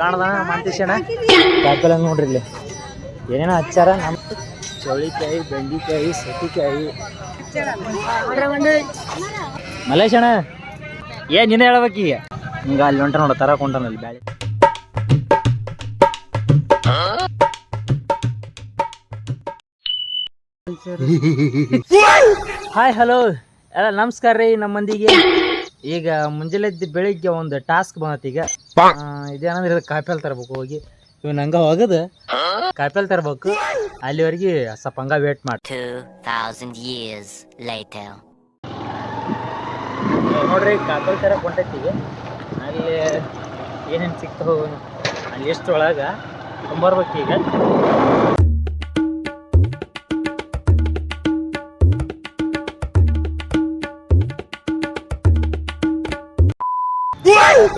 ಕಾಣದ ಮಾಂತೇಶಣ್ಣ ಕಾಯಿಪಲ್ಲೆ ನೋಡ್ರಿ ಇಲ್ಲಿ. ಏನೇನೋ ಹಚ್ಚಾರ ನಮ್ಮ ಚೌಳಿಕಾಯಿ ಬೆಂಡಿಕಾಯಿ ಸೌತಿಕಾಯಿ. ಮಲೇಶಣ್ಣ ಏ ನೀನೇ ಹೇಳ್ಬೇಕೀಗ? ಹಿಂಗ ಅಲ್ಲಿ ಹೊಂಟ ನೋಡ ತರ ಹೊಂಟಾನ ಅಲ್ಲಿ ಬ್ಯಾಳಿ. ಹಾಯ್ ಹಲೋ ಎಲ್ಲ ನಮಸ್ಕಾರ ರೀ ನಮ್ಮ ಮಂದಿಗೆ ಈಗ ಮುಂಜಾನೆ ಎದ್ದು ಬೆಳಿಗ್ಗೆ ಒಂದು ಟಾಸ್ಕ್ ಬಂದತ್ತ ಈಗ. ಆ, ಇದೇನಂದ್ರೆ ಇದು ಕಾಯಿಪಲ್ ತರಬೇಕು ಹೋಗಿ. ಇವ್ ನಂಗ ಹೋಗದ. ಕಾಯಿಪಲ್ಲೆ ತರಬೇಕು. ಅಲ್ಲಿವರೆಗೆ ಸ್ವಲ್ಪ ಹಂಗ ವೇಟ್ ಮಾಡಿ. 2,000 ಇಯರ್ಸ್ ಲೈಟ್ ನೋಡ್ರಿ ಕಾಯಿಪಲ್ ತರ ಕೊಂಡೈತಿ ಈಗ. ಅಲ್ಲಿ ಏನೇನು ಸಿಗ್ತಾವ ಅಲ್ಲಿ ಎಷ್ಟು ಒಳಗ. ತೊಂಬರ್ಬೇಕು ಈಗ.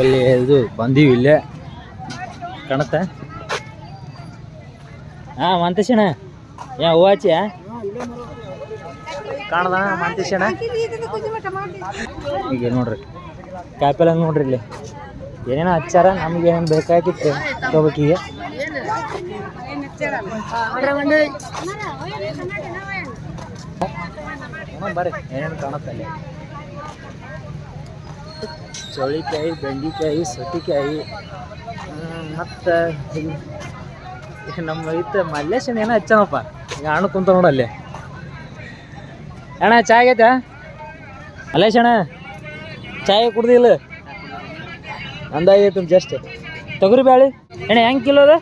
ಅಲ್ಲಿ ಇದು ಬಂದೀವಿ ಇಲ್ಲೇ. ಕಾಣತ್ತ? ಹಾ, ಮಂತೇಶಣ್ಣ. ಯಾ ಹೂ ಹಚ್ಚಿಯ? ಕಾಣದ, ಮಂತೇಶಣ್ಣ? ಈಗ ನೋಡ್ರಿ, ಕಾಯಿಪಲ್ಲೆ ನೋಡ್ರಿ ಇಲ್ಲಿ. ಏನೇನೋ ಹಚ್ಚಾರ, ನಮ್ಗೆ ಏನೇನು ಬೇಕಾಗಿತ್ತು ತಗೋಬೇಕೀಗ ಬರ್ರಿ, ಏನೇನು ಕಾಣುತ್ತೆ ಚೌಳಿಕಾಯಿ ಬೆಂಡೆಕಾಯಿ ಸೌತೆಕಾಯಿ ಮತ್ತು ನಮ್ಮ ಇತ್ತು ಮಲ್ಲೇಶನ್ ಏನೋ ಹಚ್ಚಾನಪ್ಪ. ಈಗ ಅಣ್ಣ ಕುಂತ ನೋಡಲ್ಲಿ ಅಣ್ಣ, ಚಾ ಆಗೈತ? ಮಲ್ಲೇಶ್ ಅಣ್ಣ, ಚಾಯ್ ಕುಡ್ದಿಲ್ಲ ಅಂದಾಗೈತೆ ಜಸ್ಟ್ ತೊಗರಿ ಬ್ಯಾಳಿ. ಅಣ್ಣ, ಹೆಂಗೆ ಕಿಲೋ ಅದು?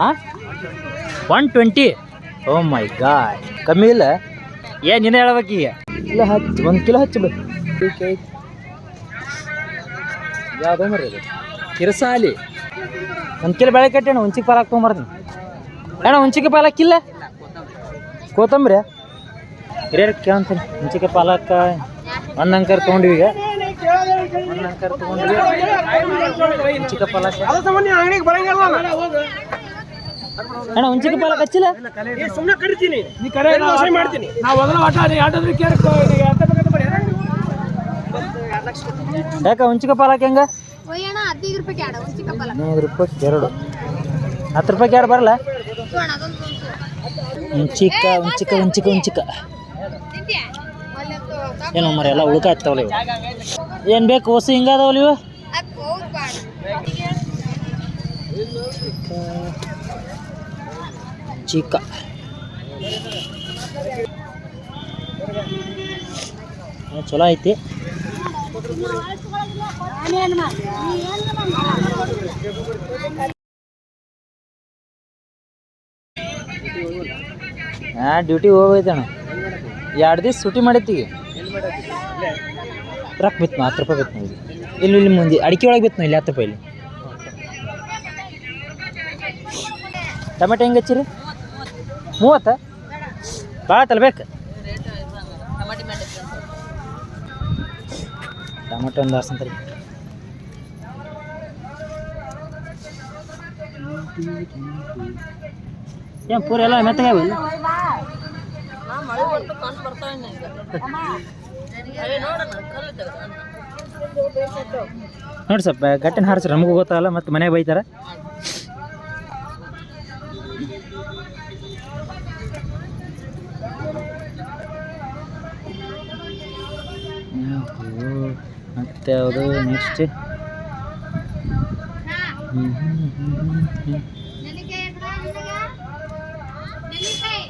ಹಾಂ one twenty oh my god. ಕಮ್ಮಿ ಇಲ್ಲ? ಏನು ನೀನೇ ಹೇಳ್ಬೇಕೀಗ ಇಲ್ಲ ಹಚ್ಚಿ ಒಂದು ಕಿಲೋ ಹಚ್ಚಬೇಕು ಯಾವ್ದು ಮರಿ ಇದು ಕಿರಸಾಲಿ ಒಂದು ಕಿಲೋ ಬೆಳೆ ಕಟ್ಟಿ ಅಣ್ಣ ಹುಂಚಿಗೆ ಪಾಲಕ್ ತೊಗೊಂಬರ್ತೀನಿ ಅಣ್ಣ ಹುಂಚಿಗೆ ಪಾಲಕ್ ಇಲ್ಲ ಕೋತಂಬರಿ ಹಿರಿಯರ್ ಕೇಳ್ತೀನಿ ಹುಂಚಿಗೆ ಪಾಲಕ್ ಒಂದು ಅಂಕರ್ ತೊಗೊಂಡ್ವಿ ಈಗ ಒಂದು ಅಂಕರ್ ತೊಗೊಂಡ್ವಿ ಹುಂಚಿಗೆ ಪಾಲಕ್ ಅಣ್ಣ ಹುಂಚಿಗೆ ಪಾಲಕ್ ಹಚ್ಚಿಲ್ಲ ಸುಮ್ಮನೆ ಕರಿತೀನಿ ನೀ ಕರೆ ಮಾಡ್ತೀನಿ ನಾವು ಮೊದಲ ಆಟ ಯಾಕ ಹುಂಚಿಕ ಪಾಲಕ್ ಹೆಂಗ? ಹದಿನೈದು ರೂಪಾಯಿ ಎರಡು ಹತ್ತು ರೂಪಾಯಿ ಎರಡು ಬರಲ್ಲ? ಹುಂಚಿಕ ಹುಂಚಿಕ ಹುಂಚಿಕ ಹುಂಚಿಕ ಏನೋ ಮರ ಎಲ್ಲ ಉಳ್ಕ ಆಗ್ತಾವಲ್ಲ ಇವು. ಏನು ಬೇಕು ಹೊಸ ಹಿಂಗಾದವಲ್ಲ ಇವು? ಚಿಕ್ಕ ಚಲೋ ಐತಿ. ಹಾಂ ಡ್ಯೂಟಿ ಹೋಗೈತಣ ಎರಡು ದಿವ್ಸ ಸೂಟಿ ಮಾಡೈತಿ ರೊಕ್ಕ ಬಿತ್ತು ಹತ್ತು ರೂಪಾಯಿ ಬಿತ್ತು ಇಲ್ಲಿ ಇಲ್ಲಿ ಇಲ್ಲಿ ಮುಂದೆ, ಅಡಿಕೆ ಒಳಗೆ ಬಿತ್ತು ಇಲ್ಲಿ, ಹತ್ತು ರೂಪಾಯಿ ಟೊಮೆಟೊ ಹೆಂಗೆ ಹಚ್ಚಿರಿ? ಮೂವತ್ತ? ಭಾಳ ತಲ್ಬೇಕು. ಟೊಮೆಟೊ ಒಂದು ಆರ್ಸಂತರಿ ಏನು ಪೂರ ಎಲ್ಲ ಮೆತ್ತಗಾವ ನೋಡಿ ಸ್ವಲ್ಪ ಗಟ್ಟಿನ ಹಾರಿಸ್ರಿ ನಮಗೂ ಗೊತ್ತಾಗಲ್ಲ, ಮತ್ತೆ ಮನೆಗೆ ಬೈತಾರ ಯಾವ್ದು? ಮತ್ತೆ ಯಾವುದು ನೆಕ್ಸ್ಟ್ ನೆಲ್ಲಿಕಾಯಿ ಎಕಡ ನಿನಗ ನೆಲ್ಲಿಕಾಯಿ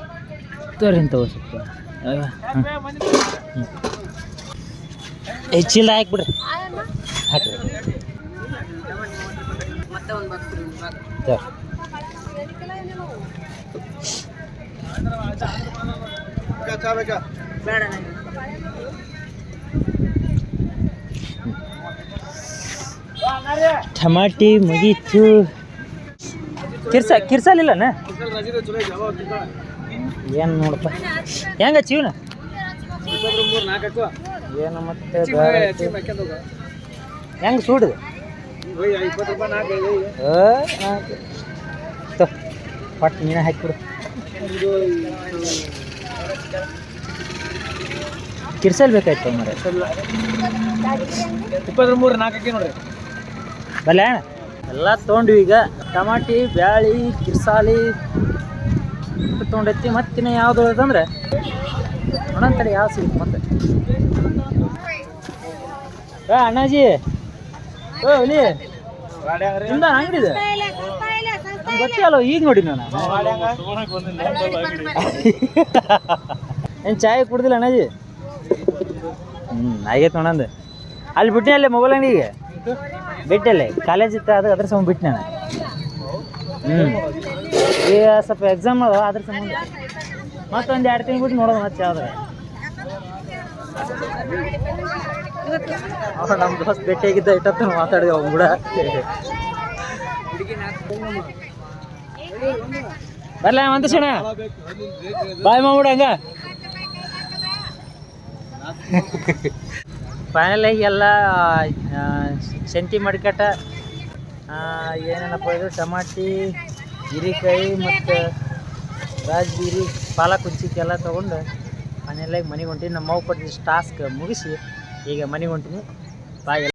ತೋರಿ ಅಂತ ಸ್ವಲ್ಪ ಹಾಕ್ಬಿಡ್ರಿ ಹಾಕಿ ತೋರಿ. ಟಮಾಟಿ ಮುಗೀತು. ಕಿರ್ಸ ಕಿರ್ಸಲಿಲ್ಲನ ಏನು ನೋಡಪ್ಪ. ಹೆಂಗ ಚೀವನ ಏನು ಮತ್ತೆ ಹೆಂಗೆ. ಸೂಡಿದೆ? ಪಟ್ ನೀನು ಹಾಕಿಬಿಡು. ಕಿರ್ಸಲ್ ಬೇಕಾಯ್ತು ಮರ ಇಪ್ಪತ್ತರ ಮೂರು ನಾಲ್ಕಕ್ಕೆ ನೋಡ್ರಿ. ಬಲ್ಲ? ಎಲ್ಲ ತೊಗೊಂಡ್ವಿ ಈಗ. ಟಮಾಟಿ, ಬ್ಯಾಳಿ, ಕಿರ್ಸಾಲಿ ತೊಗೊಂಡೈತಿ. ಮತ್ತಿನ್ನ ಯಾವ್ದು ಅಂದ್ರೆ ನೋಡಂತಾರೆ ಯಾವ ಸಿಗುತ್ತೆ ಮತ್ತೆ ಏ, ಅಣ್ಣಾಜಿ. ಓ ಇಲ್ಲಿ ನಿಮ್ದ ಅಂಗಡಿ ಗೊತ್ತೇ ಈಗ ನೋಡಿ ನಾನು. ಏನು ಚಾಯ್ ಕುಡ್ದಿಲ್ಲ ಅಣ್ಣಾಜಿ? ಹ್ಞೂ ಆಗೈತೆ ನೋಡಂದು ಅಲ್ಲಿ ಬಿಟ್ಟಿನಿ ಅಲ್ಲೇ ಮೊಬೈಲ್ ಅಂಗಡಿಗೆ? ಬಿಟ್ಟಲ್ಲೇ ಕಾಲೇಜ್ ಇತ್ತು ಅದು ಅದ್ರ ಸಂಬಂಧ ಬಿಟ್ಟು ನಾನು? ಹ್ಞೂ ಈಗ ಸ್ವಲ್ಪ ಎಕ್ಸಾಮ್ ಅದ ಅದ್ರ ಸಂಬಂಧ. ಮತ್ತೊಂದು ಎರಡು ತಿಂಗಳು ಬಿಟ್ಟು ನೋಡೋದು ಮತ್ತೆ ಯಾವ್ದು ನಮ್ಮ ದೋಸ್ತ್ ಭೇಟಿಯಾಗಿದ್ದ ಇಟ್ಟತ್ತ ಮಾತಾಡಿದೆ ಅವ್ನು ಕೂಡ. ಬರ್ಲ ಅಂತ ಶಣ ಬಾಯ್ ಮಾಡ್ಬಿಡ ಹಂಗ. ಫೈನಲ್ ಆಗಿ ಎಲ್ಲ ಶಂತಿ ಮಡ್ಕಟ ಏನೇನಪ್ಪ ಇದು? ಟಮಾಟಿ, ಹೀರಿಕಾಯಿ ಮತ್ತು ರಾಜಗಿರಿ ಪಾಲಕ್ ಹುಂಚಿಕೆ ಎಲ್ಲ ತೊಗೊಂಡು ಮನೆಯಲ್ಲಾಗಿ ಮನೆಗೆ ಹೊಂಟೀನಿ. ನಮ್ಮ ಮಾವು ಕೊಟ್ಟಿದ್ದು ಟಾಸ್ಕ್ ಮುಗಿಸಿ, ಈಗ ಮನೆಗೆ ಹೊಂಟೀನಿ. ಬಾಯ್